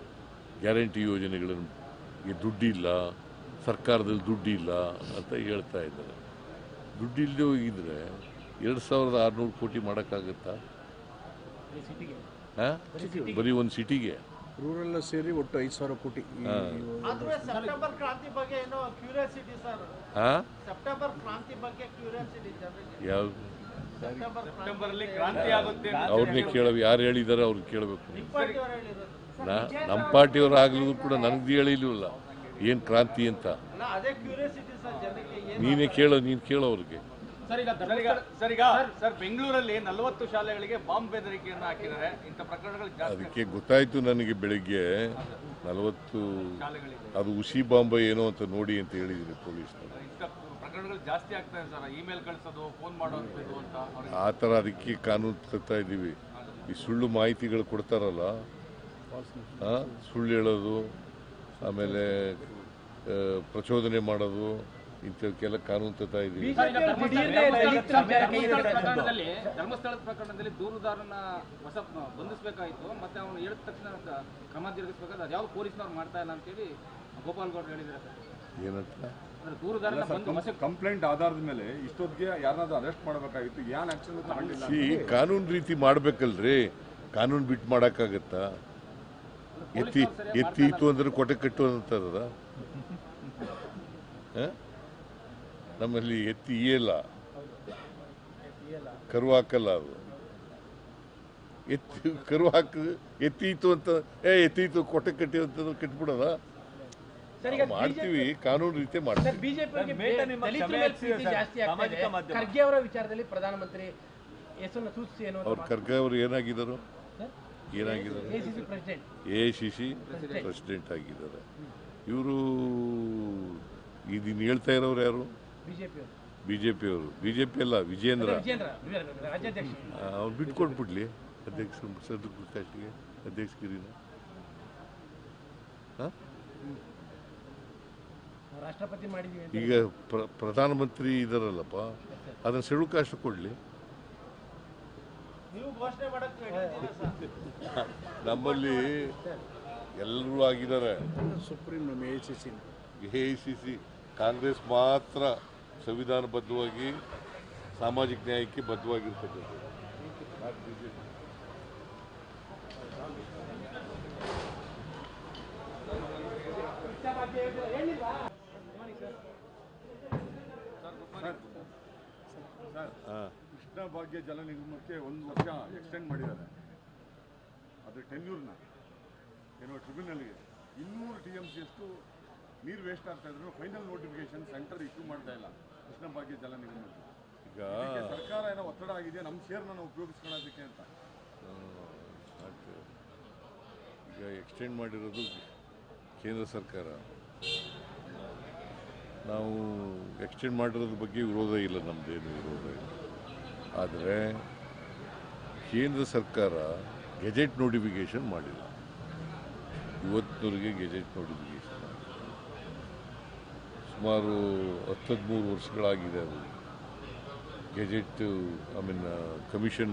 ಗ್ಯಾರಂಟಿ ಯೋಜನೆಗಳನ್ನು. ಈ ದುಡ್ಡಿಲ್ಲ ಸರ್ಕಾರದಲ್ಲಿ ದುಡ್ಡಿಲ್ಲ ಅಂತ ಹೇಳ್ತಾ ಇದ್ದಾರೆ. ದುಡ್ಡಿಲ್ಲದೆ ಹೋಗಿದ್ರೆ ಎರಡು ಸಾವಿರದ ಆರುನೂರು ಕೋಟಿ ಮಾಡೋಕ್ಕಾಗತ್ತಾ? ಸಿಟಿಗೆ. ಹಾಂ? ಬರೀ ಒಂದು ಸಿಟಿಗೆ. ರೂರಲ್ ಸೇರಿ ಒಟ್ಟು ಐದು ಸಾವಿರ ಕೋಟಿ ಈ- ಸೆಪ್ಟೆಂಬರ್ ಕ್ರಾಂತಿ ಬಗ್ಗೆ ಏನೋ ಕ್ಯೂರಿಯಾಸಿಟಿ ಸರ್. ಹಾಂ? ಸೆಪ್ಟೆಂಬರ್ ಕ್ರಾಂತಿ ಬಗ್ಗೆ ಕ್ಯೂರಿಯಾಸಿಟಿ ಜನರಿಗೆ. ಯಾವ? ಸೆಪ್ಟೆಂಬರ್ ಸೆಪ್ಟೆಂಬರ್ ಅಲ್ಲಿ ಕ್ರಾಂತಿ ಆಗುತ್ತೆ ಅಂತ ಅವ್ರನ್ನೇ ಕೇಳ ಯಾರು ಹೇಳಿದಾರೆ ಅವ್ರಿಗೆ ಕೇಳಬೇಕು. ನಾ ನಮ್ಮ ಪಾರ್ಟಿಯವರು ಆಗ್ಲಿದ್ರು ಕೂಡ ನನಗೆ ಹೇಳಿಲ್ವಲ್ಲ ಏನು ಕ್ರಾಂತಿ ಅಂತ. ನೀನೇ ಕೇಳೋ ನೀನು ಕೇಳೋ ಅವ್ರಿಗೆ. ಬೆಂಗಳೂರಲ್ಲಿ ನಲವತ್ತು ಶಾಲೆಗಳಿಗೆ ಬಾಂಬ್ ಬೆದರಿಕೆಯನ್ನು ಹಾಕಿದ್ದಾರೆ. ಇಂಥ ಪ್ರಕರಣಗಳು ಅದಕ್ಕೆ ಗೊತ್ತಾಯ್ತು ನನಗೆ ಬೆಳಿಗ್ಗೆ ನಲವತ್ತು ಅದು ಉಸಿ ಬಾಂಬೆ ಏನೋ ಅಂತ ನೋಡಿ ಅಂತ ಹೇಳಿದ್ರು ಪೊಲೀಸ್ ಪ್ರಕರಣಗಳು ಜಾಸ್ತಿ ಆಗ್ತಾ ಸರ್. ಇಮೇಲ್ ಕಳಿಸೋದು ಫೋನ್ ಮಾಡೋದು ಅಂತ ಆ ಥರ ಅದಕ್ಕೆ ಕಾನೂನು ತರ್ತಾ ಇದ್ದೀವಿ. ಈ ಸುಳ್ಳು ಮಾಹಿತಿಗಳು ಕೊಡ್ತಾರಲ್ಲ ಸುಳ್ಳು ಹೇಳೋದು ಆಮೇಲೆ ಪ್ರಚೋದನೆ ಮಾಡೋದು ಇಂಥದಕ್ಕೆಲ್ಲ ಕಾನೂನು ತರ್ತಾ ಇದ್ದೀವಿ. ಧರ್ಮಸ್ಥಳದ ಪ್ರಕರಣದಲ್ಲಿ ಧರ್ಮಸ್ಥಳದ ಪ್ರಕರಣದಲ್ಲಿ ದೂರುದಾರನ ಹೊಸ ಬಂಧಿಸಬೇಕಾಯಿತು ಮತ್ತೆ ಅವನು ಹೇಳಿದ ತಕ್ಷಣ ಕ್ರಮ ಜರುಗಿಸಬೇಕಾದ್ರೆ ಅದು ಯಾವ ಪೊಲೀಸ್ನವ್ರು ಮಾಡ್ತಾ ಇಲ್ಲ ಅಂತೇಳಿ ಗೋಪಾಲ್ ಗೌಡ್ರು ಹೇಳಿದ್ದಾರೆ ಸರ್. ಏನಂತ? ಅಂದ್ರೆ ದೂರುದಾರನ ಬಂದು ಕಂಪ್ಲೇಂಟ್ ಆಧಾರದ ಮೇಲೆ ಇಷ್ಟೊತ್ತಿಗೆ ಯಾರನ್ನಾದ್ರೂ ಅರೆಸ್ಟ್ ಮಾಡಬೇಕಾಗಿತ್ತು. ಏನ್ ಆಕ್ಷನ್ ಕಾನೂನು ರೀತಿ ಮಾಡ್ಬೇಕಲ್ರಿ. ಕಾನೂನು ಬಿಟ್ಟು ಮಾಡೋಕ್ಕಾಗತ್ತಾ? ಎತ್ತಿ ಎತ್ತಿ ಇತ್ತು ಅಂದ್ರೆ ಕೊಟೆ ಕಟ್ಟು ಅಂತಾರದ ನಮ್ಮಲ್ಲಿ ಎತ್ತಿ ಇಯಲ್ಲ. ಕರು ಹಾಕಲ್ಲ ಅದು. ಎತ್ತಿ ಕರು ಹಾಕ ಎತ್ತೀತು ಅಂತ ಏ ಎತ್ತೀತು ಕೊಟ್ಟೆ ಕಟ್ಟಿ ಅಂತ ಕಟ್ಬಿಡೋದ? ಸರ್ ಈಗ ಮಾಡ್ತೀವಿ ಕಾನೂನು ರೀತಿ ಸರ್ ಮಾಡ್ತೀವಿ. ಖರ್ಗೆ ಅವರ ವಿಚಾರದಲ್ಲಿ ಪ್ರಧಾನಮಂತ್ರಿ ಹೆಸರನ್ನು ಸೂಚಿಸಿ ಏನು ಅವ್ರು ಖರ್ಗೆ ಅವರು ಏನಾಗಿದ್ದಾರೆ? ಏನಾಗಿದ್ದಾರೆ? ಎ ಸಿ ಸಿ ಪ್ರೆಸಿಡೆಂಟ್ ಆಗಿದ್ದಾರೆ. ಇವರು ಇದನ್ನ ಹೇಳ್ತಾ ಇರೋರು ಯಾರು? ಬಿ ಜೆ ಪಿಯವರು ಬಿ ಜೆ ಪಿ ಅಲ್ಲ ವಿಜೇಂದ್ರ. ಅವ್ರು ಬಿಟ್ಕೊಟ್ಬಿಡ್ಲಿ ಅಧ್ಯಕ್ಷ ಸದ್ ಪ್ರಕಾಶ್ಗೆ ಅಧ್ಯಕ್ಷಗಿರಿನ ಹಾಂ? ರಾಷ್ಟ್ರಪತಿ ಮಾಡಿದೀವಿ ಈಗ ಪ್ರ ಪ್ರಧಾನಮಂತ್ರಿ ಇದಾರಲ್ಲಪ್ಪ ಅದನ್ನು ಸೆಳುಕಾಶ ಕೊಡಲಿ ನೀವು ಘೋಷಣೆ ಮಾಡಕ್ ready ಇದ್ದೀರಾ ಸರ್? ನಮ್ಮಲ್ಲಿ ಎಲ್ಲರೂ ಆಗಿದ್ದಾರೆ. ಸುಪ್ರೀಂ ನಮ್ಮ A C C A I C C Congress ಮಾತ್ರ ಸಂವಿಧಾನಬದ್ಧವಾಗಿ ಸಾಮಾಜಿಕ ನ್ಯಾಯಕ್ಕೆ ಬದ್ಧವಾಗಿರ್ತಕ್ಕಂಥದ್ದು. ಕೃಷ್ಣ ಭಾಗ್ಯ ಜಲ ನಿಗಮಕ್ಕೆ ಒಂದು ವರ್ಷ ಎಕ್ಸ್ಟೆಂಡ್ ಮಾಡಿದ್ದಾರೆ. ಅದು ಟೆನ್ಯೂರ್ನ ಏನೋ ಟ್ರಿಬ್ಯುನಲ್ಗೆ ಇನ್ನೂರು ಟಿ ಎಂ ಸಿ ಅಷ್ಟು ನೀರು ವೇಸ್ಟ್ ಆಗ್ತಾ ಇದ್ರು ಫೈನಲ್ ನೋಟಿಫಿಕೇಶನ್ ಸೆಂಟರ್ ಇಶ್ಯೂ ಮಾಡ್ತಾ ಇಲ್ಲ ಕೃಷ್ಣ ಭಾಗ್ಯ ಜಲ ನಿಗಮಕ್ಕೆ ಈಗ ಸರ್ಕಾರ ಏನೋ ಒತ್ತಡ ಆಗಿದೆ ನಮ್ಮ ಶೇರ್ನ ನಾವು ಉಪಯೋಗಿಸ್ಕೊಳ್ಳೋದಕ್ಕೆ ಅಂತ. ಈಗ ಎಕ್ಸ್ಟೆಂಡ್ ಮಾಡಿರೋದು ಕೇಂದ್ರ ಸರ್ಕಾರ. ನಾವು ಎಕ್ಸ್ಟೆಂಡ್ ಮಾಡಿರೋದ್ರ ಬಗ್ಗೆ ವಿರೋಧ ಇಲ್ಲ ನಮ್ಮದೇನು ವಿರೋಧ ಇಲ್ಲ. ಆದರೆ ಕೇಂದ್ರ ಸರ್ಕಾರ ಗೆಜೆಟ್ ನೋಟಿಫಿಕೇಶನ್ ಮಾಡಿಲ್ಲ. ಇವತ್ತಿನವರೆಗೆ ಗೆಜೆಟ್ ನೋಟಿಫಿಕೇಷನ್ ಸುಮಾರು ಹತ್ತದ್ಮೂರು ವರ್ಷಗಳಾಗಿದೆ ಅದು. Gazette, I mean, commission